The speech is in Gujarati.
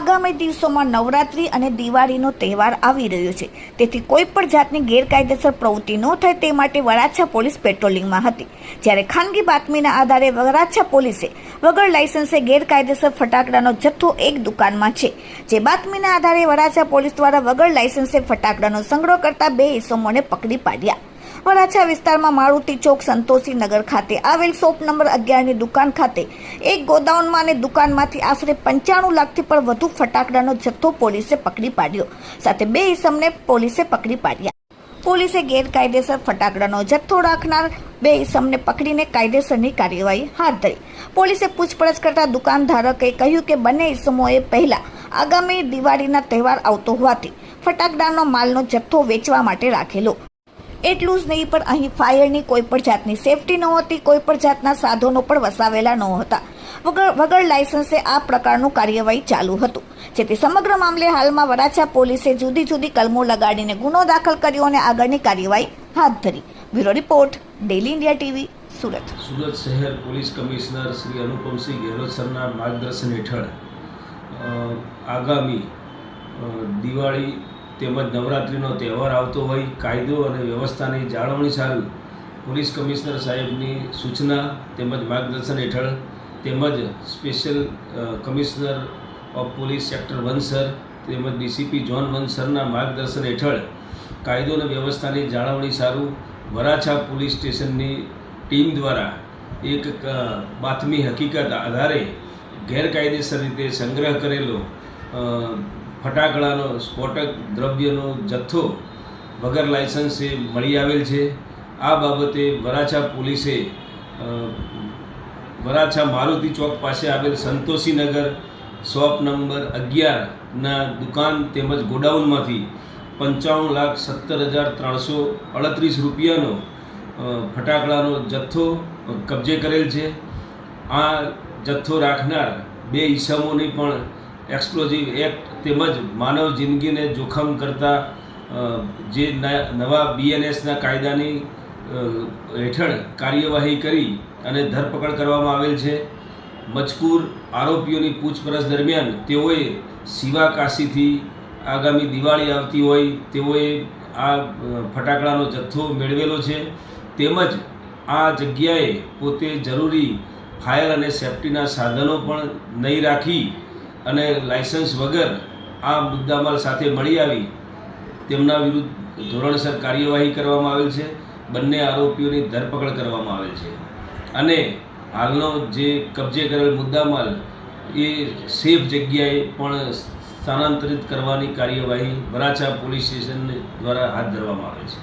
આગામી દિવસોમાં નવરાત્રી અને દિવાળીનો તહેવાર આવી રહ્યો છે. તેથી કોઈ પણ જાતની ગેરકાયદેસર પ્રવૃત્તિ ન થાય તે માટે વરાછા પોલીસ પેટ્રોલિંગમાં હતી. જ્યારે ખાનગી બાતમીના આધારે વરાછા પોલીસે વગર લાયસન્સે ગેરકાયદેસર ફટાકડાનો જથ્થો એક દુકાનમાં છે. જે બાતમીના આધારે વરાછા પોલીસ દ્વારા વગર લાયસન્સે ફટાકડાનો સંગ્રહ કરતા બે ઇસમોને પકડી પાડ્યા. વરાછા વિસ્તારમાં મારુતિ ચોક સંતોષી નગર ખાતે આવેલ શોપ નંબર અગિયારની દુકાન ખાતે એક ગોડાઉનમાં અને દુકાનમાંથી આશરે પંચાણું લાખથી પણ વધુ ફટાકડાનો જથ્થો પોલીસે પકડી પાડ્યો. સાથે બે ઇસમને પોલીસે પકડી પાડ્યા. પોલીસે ગેરકાયદેસર ફટાકડાનો જથ્થો રાખનાર બે ઇસમને પકડીને કાયદેસરની કાર્યવાહી હાથ ધરી. પોલીસે પૂછપરછ કરતા દુકાનધારકે કહ્યું કે બંને ઇસમોએ પહેલા આગામી દિવાળીના તહેવાર આવતો હોવાથી ફટાકડાનો માલનો જથ્થો વેચવા માટે રાખેલો. એટલું જ નહીં, પણ અહીં ફાયરની કોઈ પણ જાતની સેફટી નહોતી, કોઈ પણ જાતના સાધનો પણ વસાવેલા નહોતા. વગર વગર લાયસન્સે આ પ્રકારનું કાર્યવાહી ચાલુ હતું. જેથી સમગ્ર મામલે હાલમાં વરાછા પોલીસે જુદી જુદી કલમો લગાડીને ગુનો દાખલ કર્યો અને આગળની કાર્યવાહી હાથ ધરી. Bureau report daily India TV Surat. Surat શહેર પોલીસ કમિશનર શ્રી અનુપમસિંહ ગેહલોત સરના માર્ગદર્શન હેઠળ આગામી દિવાળી તેમજ નવરાત્રિનો તહેવાર આવતો હોય, કાયદો અને વ્યવસ્થાની જાળવણી સારું. પોલીસ કમિશનર સાહેબની સૂચના તેમજ માર્ગદર્શન હેઠળ તેમજ special commissioner of police sector one sir તેમજ ડીસીપી જોન વન સરના માર્ગદર્શન હેઠળ કાયદો અને વ્યવસ્થાની જાળવણી સારું. વરાછા પોલીસ સ્ટેશનની ટીમ દ્વારા એક બાતમી હકીકત આધારે ગેરકાયદેસર રીતે સંગ્રહ કરેલો ફટાકડાનો, સ્ફોટક દ્રવ્યનો જથ્થો વગર લાયસન્સે મળી આવેલ છે. આ બાબતે વરાછા પોલીસે વરાછા મારુતિ ચોક પાસે આવેલ સંતોષીનગર શોપ નંબર અગિયારના દુકાન તેમજ ગોડાઉનમાંથી પંચાવન લાખ સત્તર હજાર ત્રણસો અડત્રીસ રૂપિયાનો ફટાકડાનો જથ્થો કબજે કરેલ છે. આ જથ્થો રાખનાર બે ઈસમોની પણ એક્સપ્લોઝિવ એક્ટ તેમજ માનવ જિંદગીને જોખમ કરતા જે નવા બીએનએસના કાયદાની હેઠળ કાર્યવાહી કરી અને ધરપકડ કરવામાં આવેલ છે. મજકૂર આરોપીઓની પૂછપરછ દરમિયાન તેઓએ શિવા કાશીથી આગામી દિવાળી આવતી હોય તેઓએ આ ફટાકડાનો જથ્થો મેળવેલો છે. તેમજ આ જગ્યાએ પોતે જરૂરી ફાયર અને સેફટીના સાધનો પણ નહીં રાખી અને લાયસન્સ વગર આ મુદ્દામાલ સાથે મળી આવી, તેમના વિરુદ્ધ ધોરણસર કાર્યવાહી કરવામાં આવેલ છે. બંને આરોપીઓની ધરપકડ કરવામાં આવેલ છે. અને હાલનો જે કબજે કરેલ મુદ્દામાલ, એ સેફ જગ્યાએ પણ સ્થાનાંતરિત કરવાની કાર્યવાહી વરાછા પોલીસ સ્ટેશન દ્વારા હાથ ધરવામાં આવે છે.